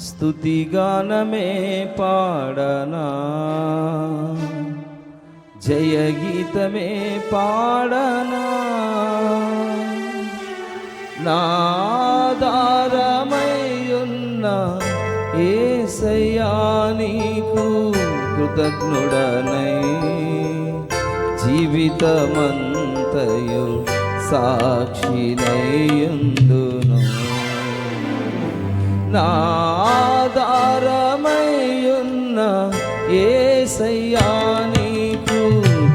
స్తుతిగానమే పాడనా? జయ గీతమే పాడనా? నాదారమయ్యున్న ఏసయ్యా నీకు కృతజ్ఞుడనై జీవితమంతయు సాక్షినయ్యుందును. నాదారమయ్యున్న ఏసయ్యా నీకు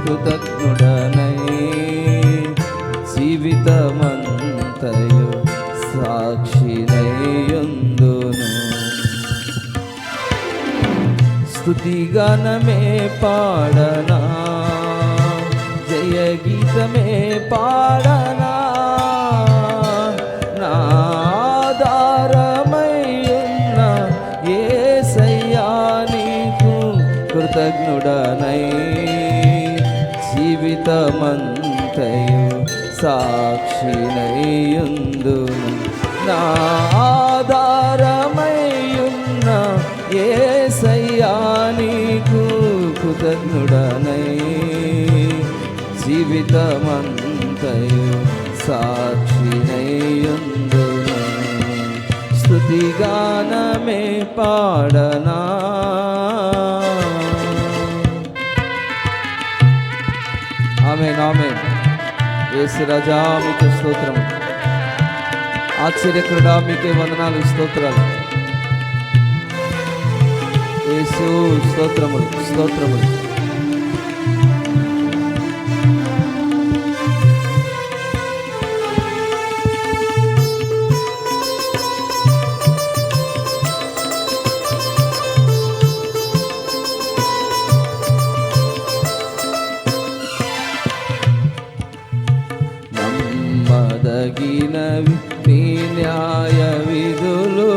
కృతజ్ఞుడనై. జీవితమంతయు సాక్షినయ్యుందును. స్తుతిగానమే పాడనా జయ గీతమే పాడనా. కృతజ్ఞుడనై జీవితమంతయు సాక్షినయ్యుందును నాదారమయ్యున్న ఏ నీకు కృతజ్ఞుడనై జీవితమంతయు సాక్షినయ్యుందును స్తుతిగానమే పాడనా ఆమె నామే యేసు రాజా మీకు స్తోత్రం ఆశ్చర్యకరుడా మీకే వందనాలు స్తోత్రాలు యేసు స్తోత్రములు స్తోత్రములు నమ్మదగినవి నీ న్యాయ విధులు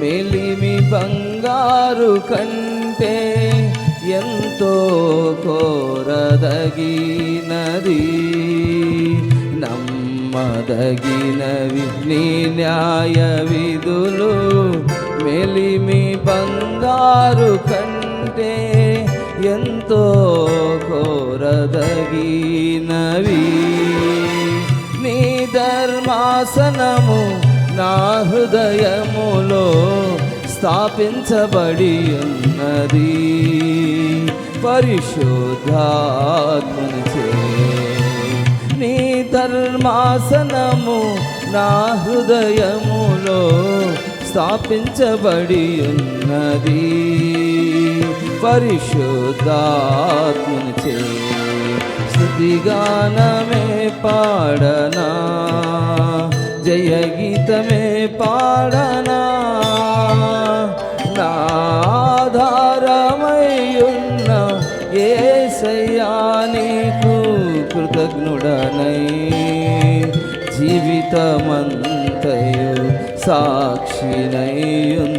మెలిమి బంగారు కంటే ఎంతో కోరదగినది. నమ్మదగినవి నీ న్యాయ విధులు మెలిమి బంగారు కంటే ఎంతో కోరదగినవి. నీ ధర్మాసనము నా హృదయములో స్థాపించబడి ఉన్నది. పరిశుద్ధాత్మనిచే నీ ధర్మాసనము నా హృదయములో స్థాపించబడి ఉన్నది. పరిశుద్ధాత్మనిచే స్థుతిగానమే పాడనా? జయ గీతమే పాడనా నాధారమయ్యున్న ఏ నీకు కృతజ్ఞుడనై జీవితమంతయు సాక్షినయ్యున్న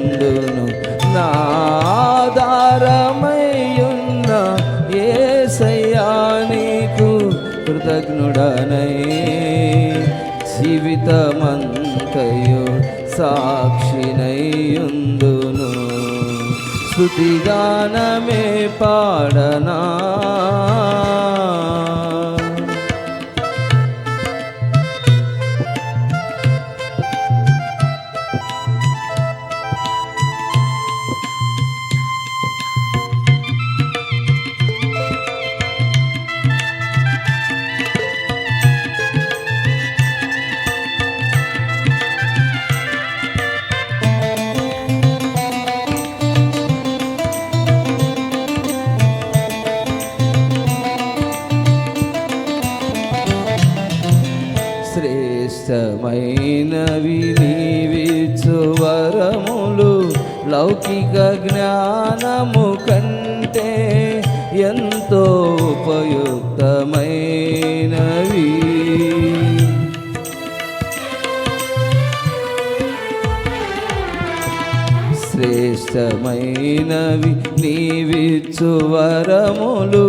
కృతజ్ఞుడనై జీవితమంతయు సాక్షినయ్యుందును స్థుతిగానమే పాడనా. శ్రేష్టమైనవి నీవిచ్చు వరములు లౌకిక జ్ఞానము కంటే ఎంతో ఉపయుక్తమైనవి. శ్రేష్టమైనవి నీవిచ్చు వరములు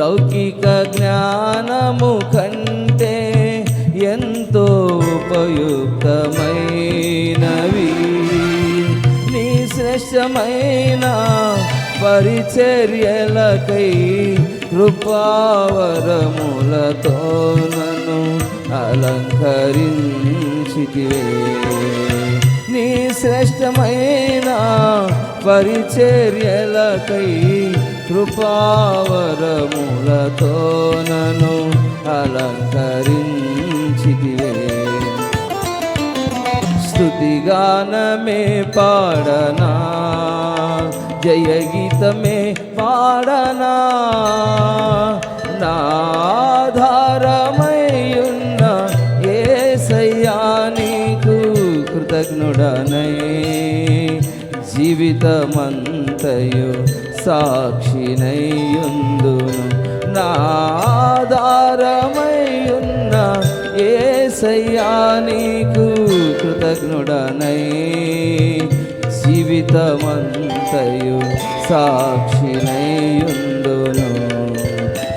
లౌకిక జ్ఞానము కంటే నిత్యమైన పరిచర్యలకై కృపావరములతో నన్ను అలంకరించితివే. నీ శ్రేష్టమైన పరిచర్యలకై కృపావరములతో నన్ను అలంకరించితివే. స్థుతిగానమే పాడనా? జయగీతమే పాడనా? నాధారమయ్యున్న ఏసయ్యా నీకు కృతజ్ఞుడనై. జీవితమంతయు సాక్షినయ్యుందును. నాధారమయ్యున్న ఏసయ్యా నీకు కృతజ్ఞుడనై జీవితమంతయు సాక్షినయ్యుందును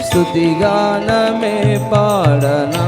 స్తుతిగానమే పాడనా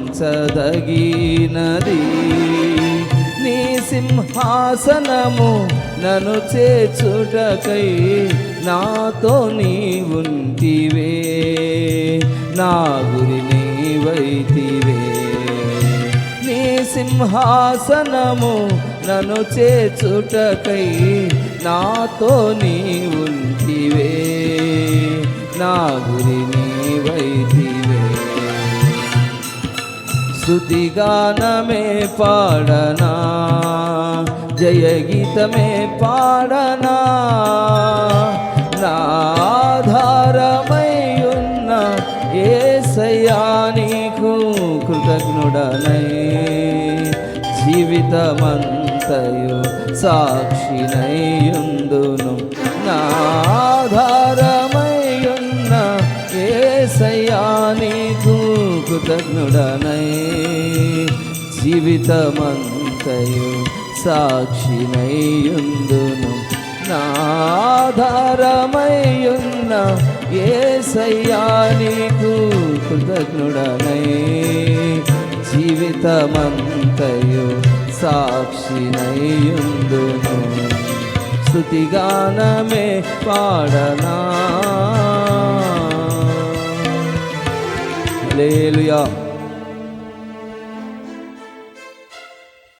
చదగినది నీ సింహాసనము నను చేచుటకై నాతో నీ ఉంటివే నా గురి నీవైతివే. నీ సింహాసనము నను చేచుటకై నాతో నీ ఉంటివే నా గురి నీవైతి స్తుతిగానమే పాడనా? జయగీతమే పాడనా? నా ఆధారమయ్యున్న ఏ నీకు కృతజ్ఞుడనై. జీవితమంతయు సాక్షినయ్యుందును. నా ఆధారమయ్యున్న ఏ నీకు కృతజ్ఞుడనై జీవితమంతయు సాక్షినయ్యుందును నాధారమయ్యున్న ఏ నీకు కృతజ్ఞుడనై జీవితమంతయు సాక్షినయ్యుందును స్థుతిగానమే పాడనా Hallelujah.